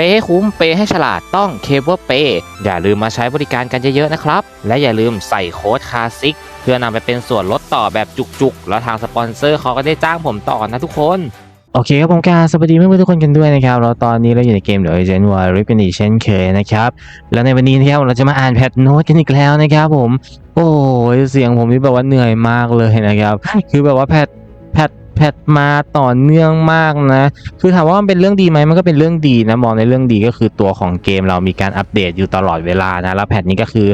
เปย์ให้คุ้มเปย์ให้ฉลาดต้องเคเบิลเปย์อย่าลืมมาใช้บริการกันเยอะๆนะครับ และอย่าลืมใส่โค้ดคลาสิกเพื่อนำไปเป็นส่วนลดต่อแบบจุกๆ แล้วทางสปอนเซอร์เขาก็ได้จ้างผมต่อนะทุกคนโอเคครับผมการสวัสดีเพื่อนๆทุกคนกันด้วยนะครับเราตอนนี้เราอยู่ในเกมเด e อเจนต์วาริปกันอีกเช่นเคยนะครับแล้วในวันนี้นะครับเราจะมาอ่านแพทโน้ตกันอีกแล้วนะครับผม โอ้ยเสียงผมนี่แบบว่าเหนื่อยมากเลยนะครับ คือแบบว่าแพท แพทมาต่อเนื่องมากนะ คือถามว่ามันเป็นเรื่องดีไหมมันก็เป็นเรื่องดีนะมองในเรื่องดีก็คือตัวของเกมเรามีการอัปเดตอยู่ตลอดเวลานะแล้วแพทนี้ก็คือ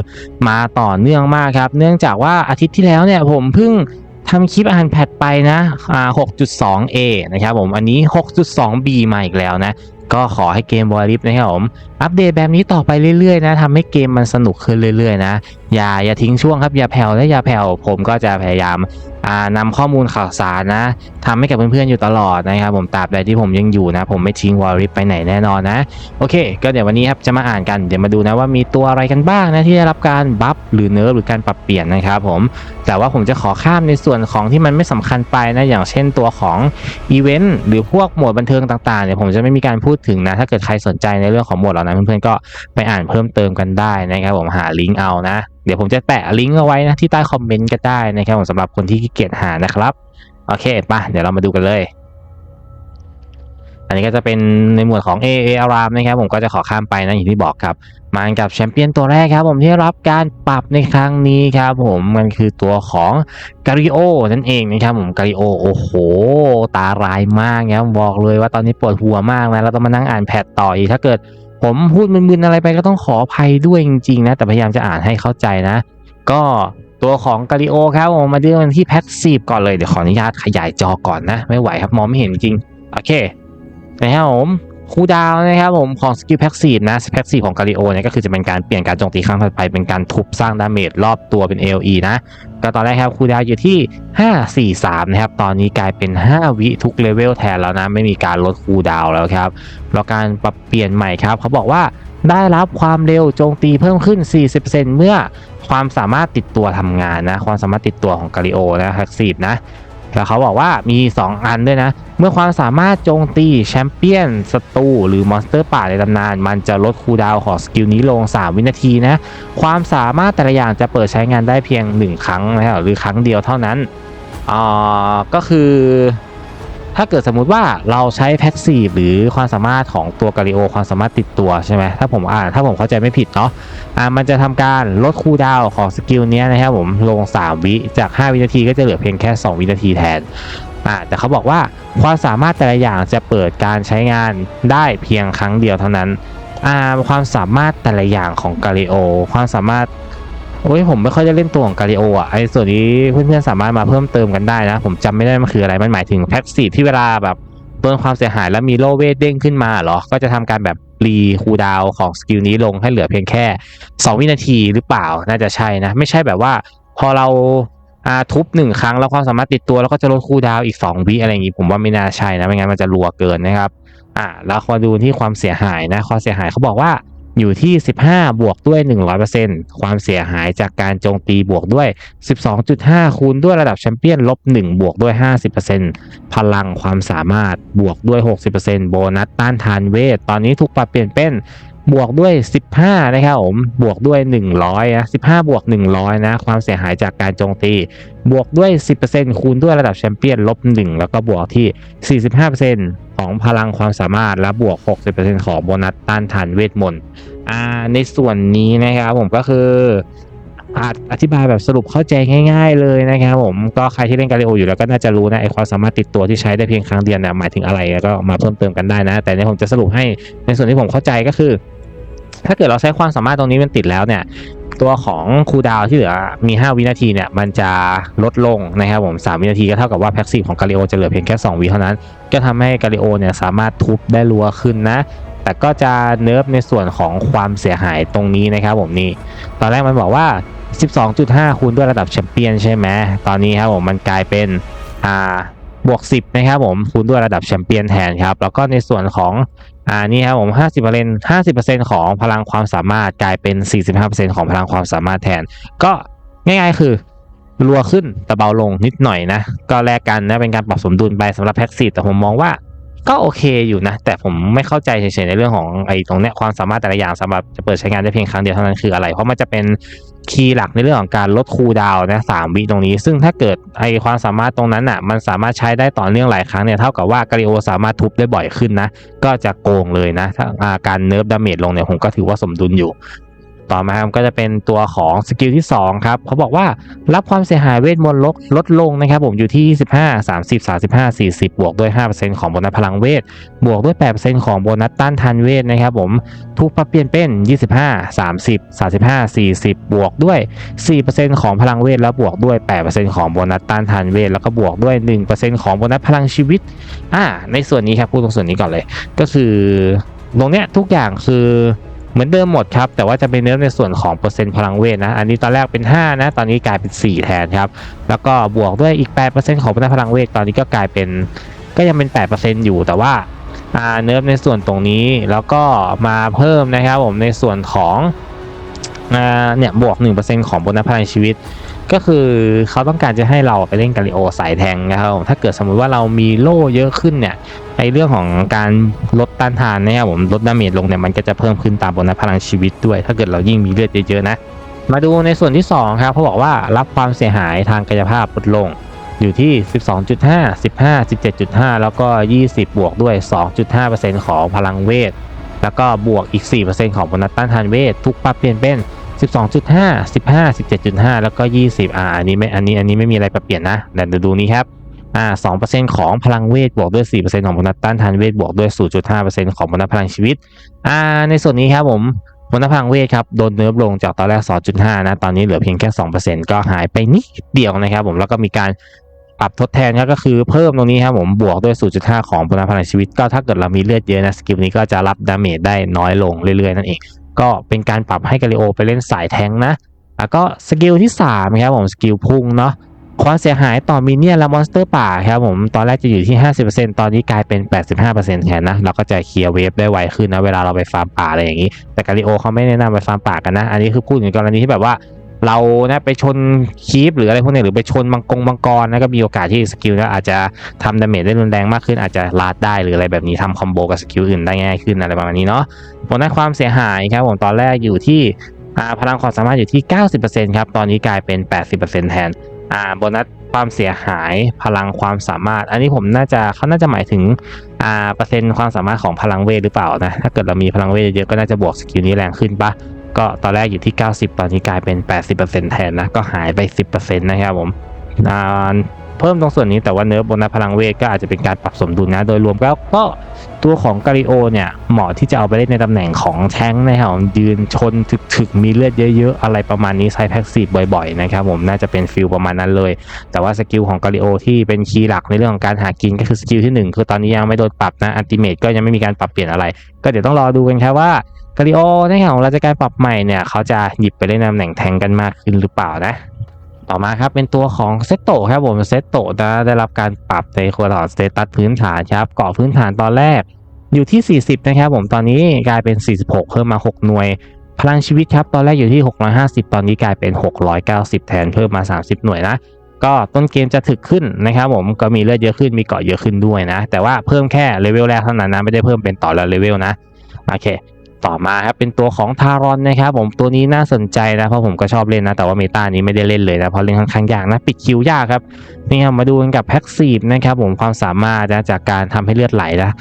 มาต่อเนื่องมากครับ เนื่องจากว่าอาทิตย์ที่แล้วเนี่ยผมเพิ่งทำคลิปอ่านแพทไปนะอ่า 6.2a นะครับผม อันนี้ 6.2b มาอีกแล้วนะ ก็ขอให้เกมบอยลิฟนะครับผม อัปเดตแบบนี้ต่อไปเรื่อยๆนะทำให้เกมมันสนุกขึ้นเรื่อยๆนะ อย่าอย่าทิ้งช่วงครับ อย่าแผ่วและอย่าแผ่ว ผมก็จะพยายาม นำข้อมูลข่าวสารนะทำให้กับเพื่อนๆอยู่ตลอดนะครับผมตราบใดที่ผมยังอยู่นะ ผมไม่ทิ้งวอลลิฟไปไหนแน่นอนนะโอเค ก็เดี๋ยววันนี้ครับจะมาอ่านกันเดี๋ยวมาดูนะว่ามีตัวอะไรกันบ้างนะที่ได้รับการบัฟหรือเนิร์ฟหรือการปรับเปลี่ยนนะครับผมแต่ว่าผมจะขอข้ามในส่วนของที่มันไม่สำคัญไปนะอย่างเช่นตัวของอีเวนต์หรือพวกหมวดบันเทิงต่างๆเนี่ยผมจะไม่มีการพูดถึงนะ ถ้าเกิดใครสนใจในเรื่องของหมวดเหล่านั้นเพื่อนๆก็ไปอ่านเพิ่มเติมกันได้นะครับผมหาลิงก์เอานะ เดี๋ยวผมจะแปะลิงก์เอาไว้นะที่ใต้คอมเมนต์ก็ได้นะครับผมสำหรับคนที่ขี้เกียจหานะครับ โอเคไปะเดี๋ยวเรามาดูกันเลย อันนี้ก็จะเป็นในหมวดของ A A อารามนะครับ ผมก็จะขอข้ามไปนะอย่างที่บอกครับมากับแชมเปี้ยนตัวแรกครับ ผมที่รับการปรับในครั้งนี้ครับ ผมมันคือตัวของกา r ิโอนั่นเองนะครับผมกา r ิโอโอ้โห ตาลายมากครับบอกเลยว่าตอนนี้ปวดหัวมากนะเราต้องมานั่งอ่านแพทต่ออีกถ้าเกิด ผมพูดมึนๆอะไรไปก็ต้องขออภัยด้วยจริงๆนะ แต่พยายามจะอ่านให้เข้าใจนะ ก็ตัวของกาลิโอครับผมมาดูกันที่แพทซีฟก่อนเลย เดี๋ยวขออนุญาตขยายจอก่อนนะ ไม่ไหวครับมองไม่เห็นจริง โอเคนะครับผม คูดาวนะครับผมของสกิลแพ็กซีฟนะแพ็กซีฟของกา r ิโอเนี่ยก็คือจะเป็นการเปลี่ยนการโจมตีครั้งถัดไปเป็นการทุบสร้างดาเมจรอบตัวเป็น AOE นะก็ตอนแรกครับคูดาวอยู่ที่ 5 4 3 นะครับ ตอนนี้กลายเป็น 5 วิทุกเลเวลแทนแล้วนะ ไม่มีการลดคูดาวแล้วครับ แล้วการปรับเปลี่ยนใหม่ครับ เขาบอกว่าได้รับความเร็วโจมตีเพิ่มขึ้น 40%เมื่อความสามารถติดตัวทำงานนะ ความสามารถติดตัวของกา r ิโอนะแพ็กซีฟนะ แล้วเขาบอกว่ามี 2 อันด้วยนะ เมื่อความสามารถโจมตีแชมเปี้ยนศัตรูหรือมอนสเตอร์ป่าในตำนาน มันจะลดคูลดาวน์ของสกิลนี้ลง 3 วินาทีนะ ความสามารถแต่ละอย่างจะเปิดใช้งานได้เพียง 1 ครั้งนะครับหรือครั้งเดียวเท่านั้นอ่าก็คือ ถ้าเกิดสมมุติว่าเราใช้แพสซีฟหรือความสามารถของตัวกา r ิโอความสามารถติดตัวใช่ไหมถ้าผมอ่านถ้าผมเข้าใจไม่ผิดเนาะอ่ามันจะทำการลดคูลดาวของสกิลนี้นะครับผมลง 3 วิจาก 5 วินาทีก็จะเหลือเพียงแค่ 2 วินาทีแทนอ่าแต่เขาบอกว่าความสามารถแต่ละอย่างจะเปิดการใช้งานได้เพียงครั้งเดียวเท่านั้นอ่าความสามารถแต่ละอย่างของกา r ิโอความสามารถ โอ้ยผมไม่ค่อยได้เล่นตัวของกา r ิโออะไอ้ส่วนนี้เพื่อนๆสามารถมาเพิ่มเติมกันได้นะ ผมจำไม่ได้มันคืออะไรมันหมายถึงแพ็กซีที่เวลาแบบโดนความเสียหายแล้วมีโลเวทเด้งขึ้นมาเหรอ ก็จะทำการแบบรีคูดาวของสกิลนี้ลงให้เหลือเพียงแค่ 2 วินาทีหรือเปล่าน่าจะใช่นะ ไม่ใช่แบบว่า พอเราอาทุบหนึ่งครั้งแล้วความสามารถติดตัวแล้วก็จะลดคูดาวอีก 2 วิอะไรอย่างงี้ผมว่าไม่น่าใช่นะไม่งั้นมันจะรัวเกินนะครับอ่าแล้วมาดูที่ความเสียหายนะความเสียหายเขาบอกว่า อยู่ที่ 15 บวกด้วย 100%ความเสียหายจากการโจมตีบวกด้วย 12.5 คูณด้วยระดับแชมเปี้ยนลบ 1 บวกด้วย 50%พลังความสามารถบวกด้วย 60%โบนัสต้านทานเวท ตอนนี้ถูกปรับเปลี่ยนเป็น บวกด้วย 15 นะครับผม บวกด้วย 100นะ15 บวก 100 นะ ความเสียหายจากการโจมตี บวกด้วย 10%คูณด้วยระดับแชมเปี้ยนลบ 1 แล้วก็บวกที่ 45%ของพลังความสามารถ และบวก 60%ของโบนัสต้านทานเวทมนต์ อ่า ในส่วนนี้นะครับผมก็คืออาจอธิบายแบบสรุปเข้าใจง่าย ๆ เลยนะครับผมก็ใครที่เล่นกา r ิโออยู่แล้วก็น่าจะรู้นะไอความสามารถติดตัวที่ใช้ได้เพียงครั้งเดียวนะหมายถึงอะไรแล้วก็มาเพิ่มเติมกันได้นะ แต่ในผมจะสรุปให้ในส่วนที่ผมเข้าใจก็คือ ถ้าเกิดเราใช้ความสามารถตรงนี้มันติดแล้วเนี่ย ตัวของคูดาวที่เหลือมี 5 วินาทีเนี่ยมันจะลดลงนะครับผม 3 วินาทีก็เท่ากับว่าแพ็กซีฟของกา r ิโอจะเหลือเพียงแค่ 2 วิเท่านั้น ก็ทำให้กา r ิโอเนี่ยสามารถทุบได้รัวขึ้นนะ แต่ก็จะเนิร์ฟในส่วนของความเสียหายตรงนี้นะครับผมนี่ ตอนแรกมันบอกว่า 12.5 คูณด้วยระดับแชมเปี้ยนใช่ไหมตอนนี้ครับผมมันกลายเป็นอ่าบวก 10 นะครับผมคูณด้วยระดับแชมเปี้ยนแทนครับ แล้วก็ในส่วนของ อ่านี่ครับผม50% 50%ของพลังความสามารถกลายเป็น 45%ของพลังความสามารถแทน ก็ง่ายๆคือรัวขึ้นแต่เบาลงนิดหน่อยนะ ก็แลกกันนะเป็นการปรับสมดุลไปสำหรับแพ็กซีแต่ผมมองว่า ก็โอเคอยู่นะ แต่ผมไม่เข้าใจเฉยๆในเรื่องของไอ้ตรงเนี้ยความสามารถแต่ละอย่างสำหรับจะเปิดใช้งานได้เพียงครั้งเดียวเท่านั้นคืออะไรเพราะมันจะเป็นคีย์หลักในเรื่องของการลดคูดาวนะสามวิตรงนี้ ซึ่งถ้าเกิดไอ้ความสามารถตรงนั้นอะ มันสามารถใช้ได้ต่อเนื่องหลายครั้งเนี่ยเท่ากับว่ากาลิโอสามารถทุบได้บ่อยขึ้นนะ ก็จะโกงเลยนะถ้าการเนิร์ฟดาเมจลงเนี่ยผมก็ถือว่าสมดุลอยู่ ต่อมาครับก็จะเป็นตัวของสกิลที่2ครับเขาบอกว่ารับความเสียหายเวทมนต์ลดลดลงนะครับผมอยู่ที่ 25 30 35 40 บวกด้วย 5%ของโบนัสพลังเวทบวกด้วย 8%ของโบนัสต้านทานเวทนะครับผมถูกปรับเปลี่ยนเป็น 25 30 35 40 บวกด้วย 4%ของพลังเวทแล้วบวกด้วย 8%ของโบนัสต้านทานเวทแล้วก็บวกด้วย 1%ของโบนัสพลังชีวิตอ่าในส่วนนี้ครับพูดตรงส่วนนี้ก่อนเลย ก็คือตรงเนี้ยทุกอย่างคือ เหมือนเดิมหมดครับ แต่ว่าจะเป็นเนื้อในส่วนของเปอร์เซ็นต์พลังเวทนะ อันนี้ตอนแรกเป็น 5 นะ ตอนนี้กลายเป็น 4 แทนครับ แล้วก็บวกด้วยอีก 8%ของพลังเวท ตอนนี้ก็กลายเป็น ก็ยังเป็น 8%อยู่ แต่ว่าเนิร์ฟในส่วนตรงนี้ แล้วก็มาเพิ่มนะครับผมในส่วนของอเนี่ยบวก 1%ของโบนัสพลังชีวิต ก็คือเขาต้องการจะให้เราไปเล่นกาลิโอสายแทงนะครับถ้าเกิดสมมุติว่าเรามีโล่เยอะขึ้นเนี่ยในเรื่องของการลดต้านทานเนะครับผมลดดาเมจลงเนี่ยมันก็จะเพิ่มขึ้นตามบนพลังชีวิตด้วย ถ้าเกิดเรายิ่งมีเลือดเยอะๆนะ มาดูในส่วนที่ 2 ครับเขาบอกว่ารับความเสียหายทางกายภาพลดลงอยู่ที่ 12.5 15 17.5 แล้วก็ 20 บวกด้วย 2.5%ของพลังเวท แล้วก็บวกอีก 4%ของโบนัสต้านทานเวท ทุกปรับเปลี่ยนเป็น 12.5 15 17.5 แล้วก็ 20 อ่า อันนี้ไม่ อันนี้ อันนี้ไม่มีอะไรปรับเปลี่ยนนะแต่ดูนี้ครับ อ่า 2%ของพลังเวทบวกด้วย 4%ของโบนัสต้านทานเวทบวกด้วย 0.5%ของโบนัสพลังชีวิต อ่า ในส่วนนี้ครับผมโบนัสพลังเวทครับ โดนเนิร์ฟลงจากตอนแรก 2.5 นะ ตอนนี้เหลือเพียงแค่ 2%ก็หายไปนิดเดียวนะครับผม แล้วก็มีการปรับทดแทนก็คือเพิ่มตรงนี้ครับผมบวกด้วย 0.5 ของโบนัสพลังชีวิต ก็ถ้าเกิดเรามีเลือดเยอะนะสกิลนี้ก็จะรับดาเมจได้น้อยลงเรื่อยๆนั่นเอง ก็เป็นการปรับให้กาลิโอไปเล่นสายแทงนะ แล้วก็สกิลที่3ครับผมสกิลพุ่งเนาะความเสียหายต่อมินเนี่ยและมอนสเตอร์ป่าครับผมตอนแรกจะอยู่ที่ 50%ตอนนี้กลายเป็น 85%แทนนะเราก็จะเคลียร์เวฟได้ไวขึ้นนะเวลาเราไปฟาร์มป่าอะไรอย่างนี้ แต่กาลิโอเขาไม่แนะนำไปฟาร์มป่ากันนะ อันนี้คือพูดถึงกรณีที่แบบว่า เรานะไปชนคีปหรืออะไรพวกนี้หรือไปชนมังกรมังกรนะก็มีโอกาสที่สกิลก็อาจจะทำดาเมจได้รุนแรงมากขึ้นอาจจะลาดได้หรืออะไรแบบนี้ทำคอมโบกับสกิลอื่นได้ง่ายขึ้นอะไรประมาณนี้เนาะผลด้านความเสียหายครับผมตอนแรกอยู่ที่พลังความสามารถอยู่ที่ 90%ครับตอนนี้กลายเป็น 80%แทนอ่าโบนัสความเสียหายพลังความสามารถ อันนี้ผมน่าจะเขาน่าจะหมายถึงอ่าเปอร์เซ็นต์ความสามารถของพลังเวทหรือเปล่านะถ้าเกิดเรามีพลังเวทเยอะก็น่าจะบวกสกิลนี้แรงขึ้นปะ ก็ตอนแรกอยู่ที่ 90 ตอนนี้กลายเป็น 80%แทนนะ ก็หายไป 10%นะครับผมอ่าเพิ่มตรงส่วนนี้แต่ว่าเนื้อบนพลังเวทก็อาจจะเป็นการปรับสมดุลนะ โดยรวมแล้วก็ตัวของกาลิโอเนี่ย เหมาะที่จะเอาไปเล่นในตำแหน่งของแท้งค์นะครับยืนชนถึกๆ มีเลือดเยอะๆ อะไรประมาณนี้ใช้แพ็กซีฟบ่อยๆ นะครับผมน่าจะเป็นฟิลประมาณนั้นเลย แต่ว่าสกิลของกาลิโอที่เป็นคีย์หลักในเรื่องของการหากินก็คือสกิลที่ 1 คือตอนนี้ยังไม่โดนปรับนะอัลติเมทก็ยังไม่มีการปรับเปลี่ยนอะไร ก็เดี๋ยวต้องรอดูกันครับว่า กาลิโอในแง่ของเราจะการปรับใหม่เนี่ยเขาจะหยิบไปเล่นตำแหน่งแทงกันมากขึ้นหรือเปล่านะ ต่อมาครับเป็นตัวของเซตโตครับผมเซตโตนะได้รับการปรับในควอถอดสเตตัสพื้นฐานครับเกาะพื้นฐานตอนแรก อยู่ที่ 40 นะครับผมตอนนี้กลายเป็น 46 เพิ่มมา 6 หน่วย พลังชีวิตครับตอนแรกอยู่ที่ 650 ตอนนี้กลายเป็น 690 แทนเพิ่มมา 30 หน่วยนะก็ต้นเกมจะถึกขึ้นนะครับผมก็มีเลือดเยอะขึ้นมีเกาะเยอะขึ้นด้วยนะ แต่ว่าเพิ่มแค่เลเวลแรกเท่านั้นนะไม่ได้เพิ่มเป็นต่อละเลเวลนะโอเค ต่อมาครับเป็นตัวของทารอนนะครับผมตัวนี้น่าสนใจนะเพราะผมก็ชอบเล่นนะแต่ว่าเมตานี้ไม่ได้เล่นเลยนะเพราะเล่นค่อนข้างยากนะปิดคิวยากครับนี่ครับมาดูกันกับแพ็กซีฟนะครับผมความสามารถนะจากการทำให้เลือดไหลนะ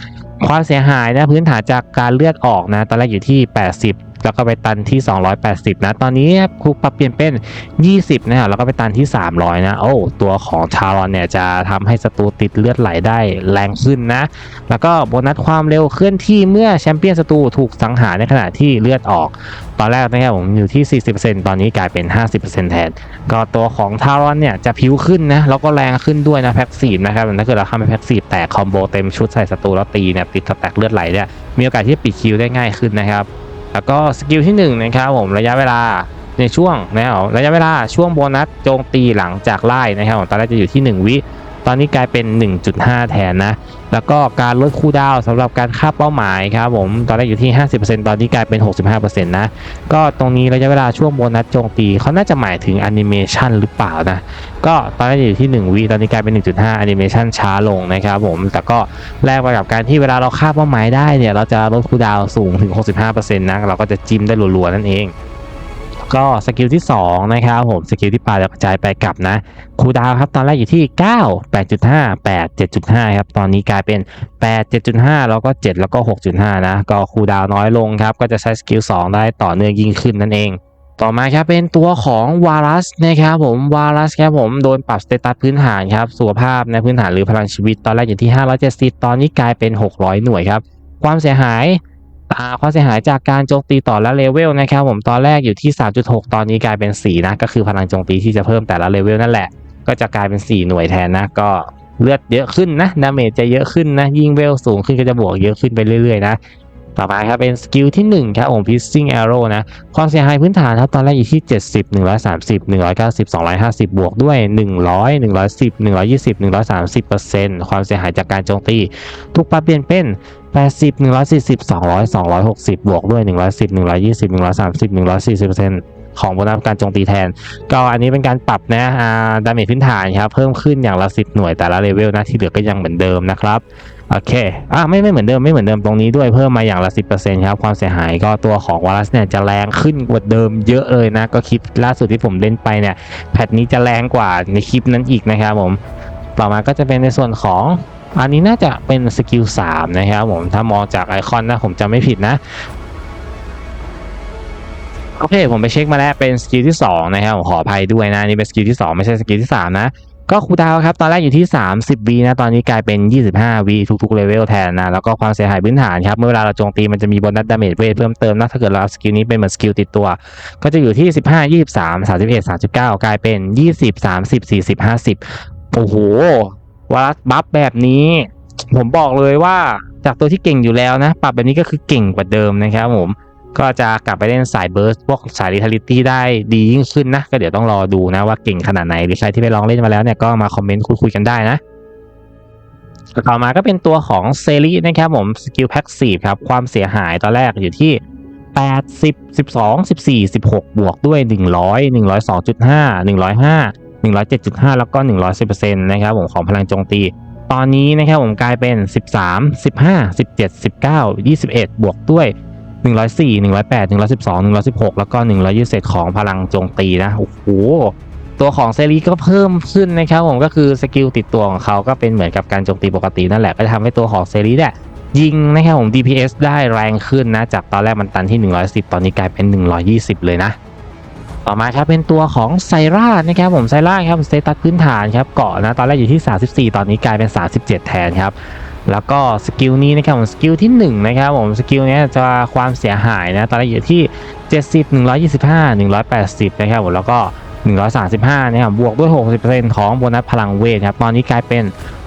ความเสียหายนะพื้นฐานจากการเลือดออกนะตอนแรกอยู่ที่ 80 แล้วก็ไปตันที่ 280 นะ ตอนนี้ครูปรับเปลี่ยนเป็น 20 นะครับแล้วก็ไปตันที่ 300 นะ โอ้ ตัวของชารอนเนี่ยจะทำให้ศัตรูติดเลือดไหลได้แรงขึ้นนะ แล้วก็โบนัสความเร็วเคลื่อนที่เมื่อแชมเปี้ยนศัตรูถูกสังหารในขณะที่เลือดออก ตอนแรกนะครับผมอยู่ที่ 40%ตอนนี้กลายเป็น 50%แทน ก็ตัวของทารอนเนี่ยจะผิวขึ้นนะ แล้วก็แรงขึ้นด้วยนะแพ็กซีฟนะครับถ้าเกิดเราทำเป็นแพ็กซีฟแตกคอมโบเต็มชุดใส่ศัตรูแล้วตีเนี่ยติดสแต็กเลือดไหลเนี่ยมีโอกาสที่จะปิดคิวได้ง่ายขึ้นนะครับ แล้วก็สกิลที่1นะครับผมระยะเวลาในช่วงนะครับระยะเวลาช่วงโบนัสโจมตีหลังจากไล่นะครับผมตอนแรกจะอยู่ที่ 1 วิ ตอนนี้กลายเป็น 1.5 แทนนะ แล้วก็การลดคูลดาวสำหรับการฆ่าเป้าหมายครับผม ตอนแรกอยู่ที่ 50%ตอนนี้กลายเป็น 65%นะ ก็ตรงนี้ระยะเวลาช่วงโบนัสโจมตีเขาน่าจะหมายถึงแอนิเมชันหรือเปล่านะ ก็ตอนแรกอยู่ที่ 1 วิ ตอนนี้กลายเป็น 1.5แอนิเมชันช้าลงนะครับผม แต่ก็แลกไปกับการที่เวลาเราฆ่าเป้าหมายได้เนี่ย เราจะลดคูลดาวสูงถึง 65%นะ เราก็จะจิ้มได้รัวๆนั่นเอง ก็สกิลที่2นะครับผมสกิลที่ปาจะกระจายไปกลับนะคูดาวครับตอนแรกอยู่ที่ 9 8.5 8 7.5ครับตอนนี้กลายเป็น 8 7.5 แล้วก็ 7 แล้วก็ 6.5 นะก็คูดาวน้อยลงครับก็จะใช้สกิล2ได้ต่อเนื่องยิ่งขึ้นนั่นเองต่อมาครับเป็นตัวของวารัสนะครับผมวารัสครับผมโดนปรับสเตตัสพื้นฐานครับสุขภาพในพื้นฐานหรือพลังชีวิตตอนแรกอยู่ที่ 570 ตอนนี้กลายเป็น 600 หน่วยครับ ความเสียหาย ความเสียหายจากการโจมตีต่อละเลเวลนะครับผมตอนแรกอยู่ที่ 3.6 ตอนนี้กลายเป็น 4 นะ ก็คือพลังโจมตีที่จะเพิ่มแต่ละเลเวลนั่นแหละ ก็จะกลายเป็น 4 หน่วยแทนนะ ก็เลือดเยอะขึ้นนะดาเมจจะเยอะขึ้นนะ ยิ่งเวลสูงขึ้นก็จะบวกเยอะขึ้นไปเรื่อยๆนะ ต่อไปครับเป็นสกิลที่1ครับผม Piercing Arrow นะ ความเสียหายพื้นฐานครับตอนแรกอยู่ที่ 70 130 190 250 บวกด้วย 100 110 120 130เปอร์เซ็นต์ความเสียหายจากการโจมตี ทุกปรับเปลี่ยนเป็น80 140 200 260 บวกด้วย 110 120 130 140 ของโบนัสการโจมตีแทน ก็อันนี้เป็นการปรับนะอ่าดาเมจพื้นฐานครับเพิ่มขึ้นอย่างละ10หน่วยแต่ละเลเวลนะที่เหลือก็ยังเหมือนเดิมนะครับโอเค อะไม่ไม่เหมือนเดิมไม่เหมือนเดิมตรงนี้ด้วยเพิ่มมาอย่างละ 10%ครับ ความเสียหายก็ตัวของวารัสเนี่ยจะแรงขึ้นกว่าเดิมเยอะเลยนะ ก็คลิปล่าสุดที่ผมเล่นไปเนี่ยแพทนี้จะแรงกว่าในคลิปนั้นอีกนะครับผม ต่อมาก็จะเป็นในส่วนของอันนี้น่าจะเป็นสกิล3นะครับผมถ้ามองจากไอคอนนะผมจำไม่ผิดนะ โอเคผมไปเช็คมาแล้วเป็นสกิลที่2นะครับขออภัยด้วยนะนี่เป็นสกิลที่ 2 ไม่ใช่สกิลที่ 3 นะก็คูดาวครับ ตอนแรกอยู่ที่ 30วีนะตอนนี้กลายเป็น 25วีทุกๆเลเวลแทนนะ แล้วก็ความเสียหายพื้นฐานครับ เมื่อเวลาเราโจมตีมันจะมีโบนัสดาเมจเวทเพิ่มเติมนะ ถ้าเกิดเราเอาสกิลนี้เป็นเหมือนสกิลติดตัว ก็จะอยู่ที่ 15 23 31 39 กลายเป็น 20 30 40 50 โอ้โหวารัสบัฟแบบนี้ ผมบอกเลยว่าจากตัวที่เก่งอยู่แล้วนะ ปรับแบบนี้ก็คือเก่งกว่าเดิมนะครับผม ก็จะกลับไปเล่นสายเบิร์สพวกสายลิทาลิตี้ได้ดียิ่งขึ้นนะ ก็เดี๋ยวต้องรอดูนะว่าเก่งขนาดไหนหรือใครที่ไปลองเล่นมาแล้วเนี่ยก็มาคอมเมนต์คุยๆกันได้นะต่อมาก็เป็นตัวของเซรีนะครับผมสกิลแพ็กซีฟครับ ความเสียหายตอนแรกอยู่ที่80 12 14 16 บวกด้วย 100 102.5 105 107.5 แล้วก็ 110%นะครับผมของพลังโจมตี ตอนนี้นะครับผมกลายเป็น 13 15 17 19 21 บวกด้วย 104 108 112 116 แล้วก็120ของพลังโจมตีนะ โอ้โห ตัวของเซรีก็เพิ่มขึ้นนะครับผมก็คือสกิลติดตัวของเขาก็เป็นเหมือนกับการโจมตีปกตินั่นแหละ ก็จะทำให้ตัวของเซรีเนี่ยยิงนะครับผม DPS ได้แรงขึ้นนะ จากตอนแรกมันตันที่ 110 ตอนนี้กลายเป็น 120 เลยนะ ต่อมาครับเป็นตัวของไซร่านะครับผมไซร่าครับสเตตัสพื้นฐานครับเกาะนะตอนแรกอยู่ที่ 34 ตอนนี้กลายเป็น 37 แทนครับ แล้วก็สกิลนี้นะครับผมสกิลที่1นะครับผมสกิลนี้จะความเสียหายนะตอนแรกอยู่ที่ 70 125 180นะครับผมแล้วก็ 135นะครับบวกด้วย 60%ของโบนัสพลังเวทครับตอนนี้กลายเป็น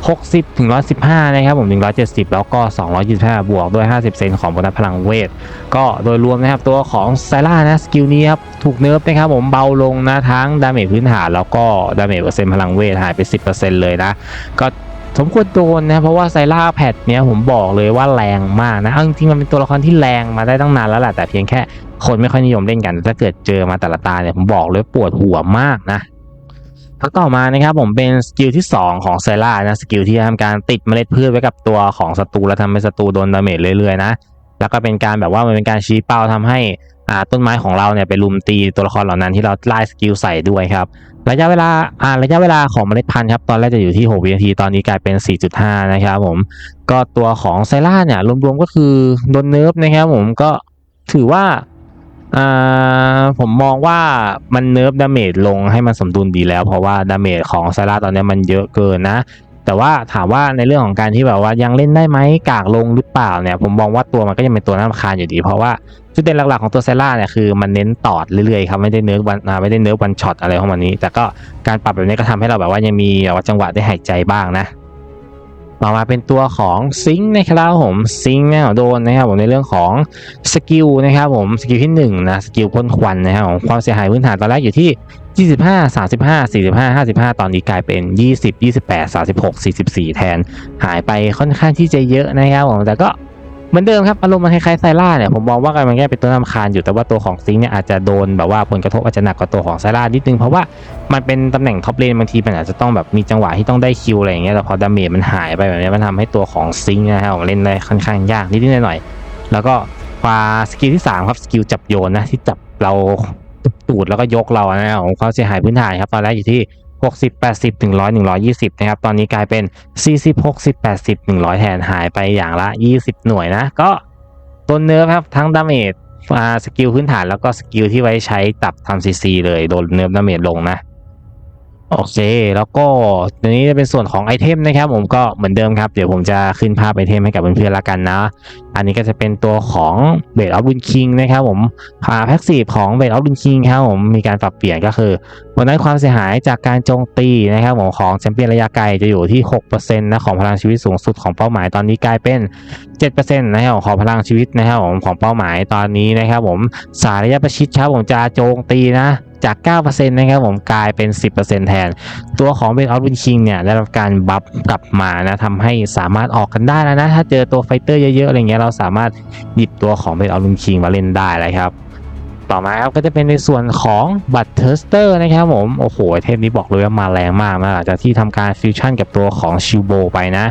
60ถึง115นะครับผม 170 แล้วก็ 225 บวกด้วย 50%ของโบนัสพลังเวท ก็โดยรวมนะครับตัวของไซล่านะสกิลนี้ครับถูกเนิร์ฟนะครับผมเบาลงนะทั้งดาเมจพื้นฐานแล้วก็ดาเมจเปอร์เซ็นต์พลังเวทหายไป 10%เลยนะก็ สมควรโดนนะเพราะว่าไซล่าแพทเนี้ยผมบอกเลยว่าแรงมากนะเอาจริงๆมันเป็นตัวละครที่แรงมาได้ตั้งนานแล้วแหละแต่เพียงแค่คนไม่ค่อยนิยมเล่นกัน ถ้าเกิดเจอมาแต่ละตาเนี่ยผมบอกเลยปวดหัวมากนะแล้วต่อมานะครับผมเป็นสกิลที่ 2 ของไซล่านะสกิลที่ทำการติดเมล็ดพืชไว้กับตัวของศัตรูแล้วทำให้ศัตรูโดนดาเมจเรื่อยๆนะแล้วก็เป็นการแบบว่ามันเป็นการชี้เป้าทำให้ ต้นไม้ของเราเนี่ยไปลุมตีตัวละครเหล่านั้นที่เราไล่สกิลใส่ด้วยครับระยะเวลาอ่าระยะเวลาของเมล็ดพันธุ์ครับตอนแรกจะอยู่ที่ 6 วินาที ตอนนี้กลายเป็น 4.5 นะครับผมก็ตัวของไซล่าเนี่ยรวมๆก็คือโดนเนิร์ฟนะครับผมก็ถือว่าอ่าผมมองว่ามันเนิร์ฟดาเมจลงให้มันสมดุลดีแล้ว เพราะว่าดาเมจของไซาร่าตอนนี้มันเยอะเกินนะ แต่ว่าถามว่าในเรื่องของการที่แบบว่ายังเล่นได้ไหมกากลงหรือเปล่าเนี่ยผมมองว่าตัวมันก็ยังเป็นตัวน่ารำคาญอยู่ดี เพราะว่าจุดเด่นหลักๆของตัวเซล่าเนี่ยคือมันเน้นตอดเรื่อยๆครับไม่ได้เนิร์ฟวันไม่ได้เนิร์ฟวันช็อตอะไรของมันนี้ แต่ก็การปรับแบบนี้ก็ทำให้เราแบบว่ายังมีแบบจังหวะได้หายใจบ้างนะต่อมาเป็นตัวของซิงค์นะครับผมซิงค์เนี่ยโดนนะครับผมในเรื่องของสกิลนะครับผมสกิลที่หนึ่งนะสกิลพ่นควันนะครับผมความเสียหายพื้นฐานตอนแรกอยู่ที่ 25 35 45 55 ตอนนี้กลายเป็น 20 28 36 44 แทน หายไปค่อนข้างที่จะเยอะนะครับผมแต่ก็เหมือนเดิมครับอารมณ์มันคล้ายๆไซล่าเนี่ยผมมองว่ากันมันแค่เป็นตัวนำคาญอยู่แต่ว่าตัวของซิงเนี่ยอาจจะโดนแบบว่าผลกระทบอาจจะหนักกว่าตัวของไซล่านิดนึงเพราะว่ามันเป็นตำแหน่งท็อปเลนบางทีมันอาจจะต้องแบบมีจังหวะที่ต้องได้คิวอะไรอย่างเงี้ยแต่พอดาเมจมันหายไปแบบนี้มันทำให้ตัวของซิงนะครับผมเล่นได้ค่อนข้างยากนิดๆหน่อยๆแล้วก็ควาสกิลที่3ครับสกิลจับโยนนะที่จับเรา ตูดแล้วก็ยกเรานะของความเสียหายพื้นฐานครับตอนแรกอยู่ที่ 60 80ถึง100 120 นะครับ ตอนนี้กลายเป็น 40 60 80 100 แทนหายไปอย่างละ 20 หน่วยนะ ก็ต้นเนื้อครับทั้งดาเมจสกิลพื้นฐานแล้วก็สกิลที่ไว้ใช้ตับทำซีซีเลยโดนเนื้อดาเมจลงนะ โอเค แล้วก็ตัวนี้จะเป็นส่วนของไอเทมนะครับ ผมก็เหมือนเดิมครับ เดี๋ยวผมจะขึ้นภาพไอเทมให้กับเพื่อนๆละกันนะ อันนี้ก็จะเป็นตัวของเบดออฟบุนคิงนะครับผมพาแพ็กซีฟของเบดออฟบุนคิงครับผมมีการปรับเปลี่ยนก็คือวันนั้นความเสียหายจากการโจมตีนะครับผมของแชมเปี้ยนระยะไกลจะอยู่ที่ 6%นะของพลังชีวิตสูงสุดของเป้าหมายตอนนี้กลายเป็น 7%นะครับของพลังชีวิตนะครับผมของเป้าหมายตอนนี้นะครับผมสายระยะประชิดครับผมจะโจมตีนะ จาก 9%นะครับผมกลายเป็น 10%แทน ตัวของเบนออฟวินคิงเนี่ยได้รับการบัฟกลับมานะทำให้สามารถออกกันได้แล้วนะ ถ้าเจอตัวไฟเตอร์เยอะๆอะไรเงี้ยเราสามารถหยิบตัวของเบนออฟวินคิงมาเล่นได้เลยครับต่อมาครับก็จะเป็นในส่วนของบัตรเทสเตอร์นะครับผมโอ้โหเทปนี้บอกเลยว่ามาแรงมากนะหลังจากที่ทำการฟิวชั่นกับตัวของชิวโบไปนะ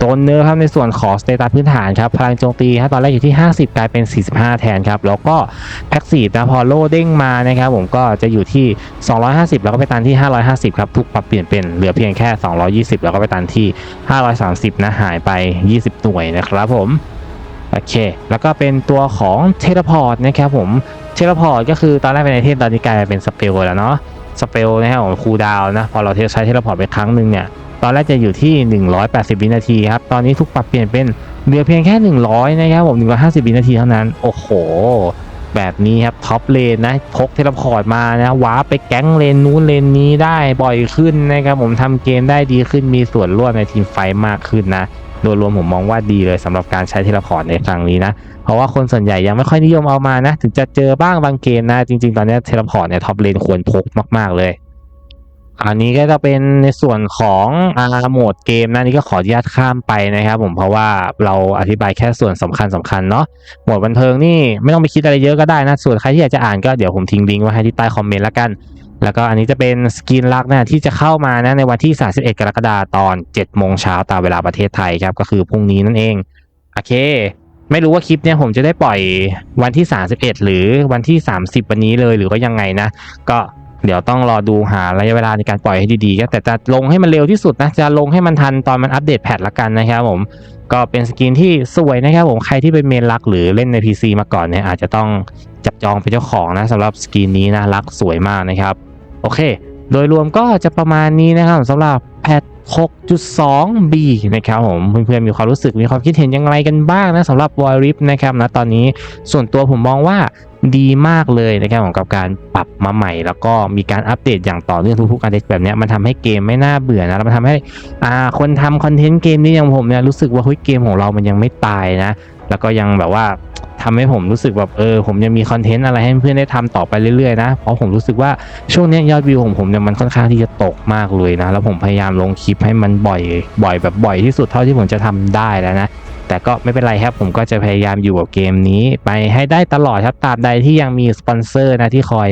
ตัวเนื้อครับในส่วนของสเตตัสพื้นฐานครับพลังโจมตีครับตอนแรกอยู่ที่ 50 กลายเป็น 45 แทนครับ แล้วก็แพ็กซีดนะพอโลเด้งมานะครับผมก็จะอยู่ที่ 250 แล้วก็ไปตันที่ 550 ครับ ทุกปรับเปลี่ยนเป็นเหลือเพียงแค่ 220 แล้วก็ไปตันที่ 530 นะ หายไป 20 หน่วยนะครับผม โอเค แล้วก็เป็นตัวของเทเลพอร์ตนะครับผมเทเลพอร์ตก็คือตอนแรกเป็นไอเทมตอนนี้กลายเป็นสเปลแล้วเนาะสเปลนะครับผมคูลดาวน์นะพอเราใช้เทเลพอร์ตไปครั้งหนึ่งเนี่ย ตอนแรกจะอยู่ที่ 180 วินาทีครับ ตอนนี้ทุกปรับเปลี่ยนเป็นเหลือเพียงแค่ 100 นะครับผม150 วินาทีเท่านั้น โอ้โห แบบนี้ครับท็อปเลนนะ พกเทเลพอร์ตมานะว้าไปแก๊งเลนนู้นเลนนี้ได้บ่อยขึ้นนะครับผมทำเกมได้ดีขึ้นมีส่วนร่วมในทีมไฟมากขึ้นนะโดยรวมผมมองว่าดีเลยสำหรับการใช้เทเลพอร์ตในครั้งนี้นะ เพราะว่าคนส่วนใหญ่ยังไม่ค่อยนิยมเอามานะ ถึงจะเจอบ้างบางเกมนะ จริงๆ ตอนนี้เทเลพอร์ตเนี่ยท็อปเลนควรพกมากๆเลย อันนี้ก็จะเป็นในส่วนของอาโหมดเกมนะนี่ก็ขออนุญาตข้ามไปนะครับ ผมเพราะว่าเราอธิบายแค่ส่วนสำคัญสคัญเนาะโหมดบันเทิงนี่ไม่ต้องไปคิดอะไรเยอะก็ได้นะส่วนใครที่อยากจะอ่านก็เดี๋ยวผมทิ้งลิงก์ไว้ให้ที่ใต้คอมเมนต์ละกัน แล้วก็อันนี้จะเป็นสกินลักนะที่จะเข้ามานะในวันที่ 31 กรกฎาคมตอน7โมงเช้าตามเวลาประเทศไทยครับก็คือพรุ่งนี้นั่นเองโอเค ไม่รู้ว่าคลิปเนี่ยผมจะได้ปล่อยวันที่ 31 หรือวันที่ 30 วันนี้เลยหรือว่ายังไงนะ ก็ เดี๋ยวต้องรอดูหาระยะเวลาในการปล่อยให้ดีๆก็แต่จะลงให้มันเร็วที่สุดนะ จะลงให้มันทันตอนมันอัปเดตแพทละกันนะครับผมก็เป็นสกินที่สวยนะครับผมใครที่เป็นเมนรักหรือเล่นใน PC มาก่อนเนี่ยอาจจะต้องจับจองเป็นเจ้าของนะสำหรับสกินนี้นะรักสวยมากนะครับโอเค โดยรวมก็จะประมาณนี้นะครับสำหรับแพท 6.2b นะครับผมเพื่อนๆมีความรู้สึกมีความคิดเห็นย่างไรกันบ้างนะสำหรับ w i r i p นะครับนะตอนนี้ส่วนตัวผมมองว่า ดีมากเลยนะครับผมกับการปรับมาใหม่ แล้วก็มีการอัปเดตอย่างต่อเนื่องทุกๆอันเดตแบบนี้มันทำให้เกมไม่น่าเบื่อนะแล้วมันทำให้คนทำคอนเทนต์เกมนี้อย่างผมเนี่ยรู้สึกว่าเฮ้ยเกมของเรามันยังไม่ตายนะ แล้วก็ยังแบบว่าทำให้ผมรู้สึกแบบเออผมยังมีคอนเทนต์อะไรให้เพื่อนได้ทำต่อไปเรื่อยๆนะ เพราะผมรู้สึกว่าช่วงนี้ยอดวิวของผมเนี่ยมันค่อนข้างที่จะตกมากเลยนะ แล้วผมพยายามลงคลิปให้มันบ่อยบ่อยแบบบ่อยที่สุดเท่าที่ผมจะทำได้แล้วนะ แต่ก็ไม่เป็นไรครับ ผมก็จะพยายามอยู่กับเกมนี้ไปให้ได้ตลอดครับตราบใดที่ยังมีสปอนเซอร์นะที่คอย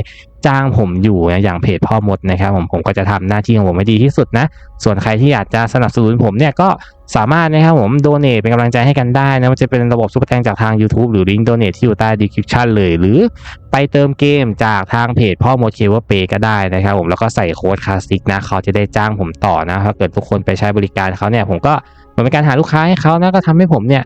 จ้างผมอยู่นะอย่างเพจพ่อมดนะครับผมผมก็จะทำหน้าที่ของผมให้ดีที่สุดนะ ส่วนใครที่อยากจะสนับสนุนผมเนี่ยก็สามารถนะครับผมโดเน a เป็นกำลังใจให้กันได้นะมันจะเป็นระบบซุปเปอร์แตงจากทาง YouTube หรือลิงก์โดเน a ที่อยู่ใต้ description เลย หรือไปเติมเกมจากทางเพจพ่อมดเคเวอร์เปก็ได้นะครับผมแล้วก็ใส่โค้ดคลาสสิกนะเขาจะได้จ้างผมต่อนะถ้าเกิดทุกคนไปใช้บริการเขาเนี่ยผมก็ มือนเป็นการหาลูกค้าให้เขานะก็ทำให้ผมเนี่ย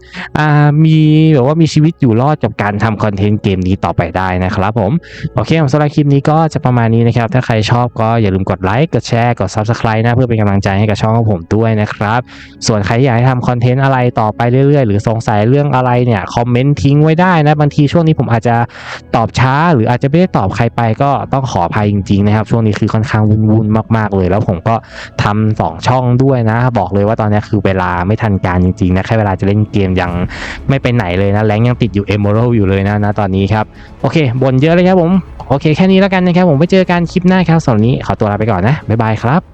มีแบบว่ามีชีวิตอยู่รอดกับการทำคอนเทนต์เกมนี้ต่อไปได้นะครับผม โอเคสำหรับคลิปนี้ก็จะประมาณนี้นะครับ ถ้าใครชอบก็อย่าลืมกดไลค์กดแชร์กด Subscribe นะเพื่อเป็นกำลังใจให้กับช่องของผมด้วยนะครับ ส่วนใครอยากให้ทำคอนเทนต์อะไรต่อไปเรื่อยๆ หรือสงสัยเรื่องอะไรเนี่ยคอมเมนต์ทิ้งไว้ได้นะ บางทีช่วงนี้ผมอาจจะตอบช้า หรืออาจจะไม่ได้ตอบใครไปก็ต้องขออภัยจริงๆนะครับ ช่วงนี้คือค่อนข้างวุ่นๆมาก ๆเลย แล้วผมก็ทำสองช่องด้วยนะ บอกเลยว่าตอนนี้คือเวลาไม่ทันการจริงๆนะแค่เวลาจะเล่นเกมยังไม่ไปไหนเลยนะแรงยังติดอยู่เอม r รอยู่เลยนะนะตอนนี้ครับโอเคบ่นเยอะเลยครับผมโอเคแค่นี้แล้วกันนะครับผมไปเจอกันคลิปหน้าครับสำหรับวันนี้ขอตัวลาไปก่อนนะบ๊ายบายครับ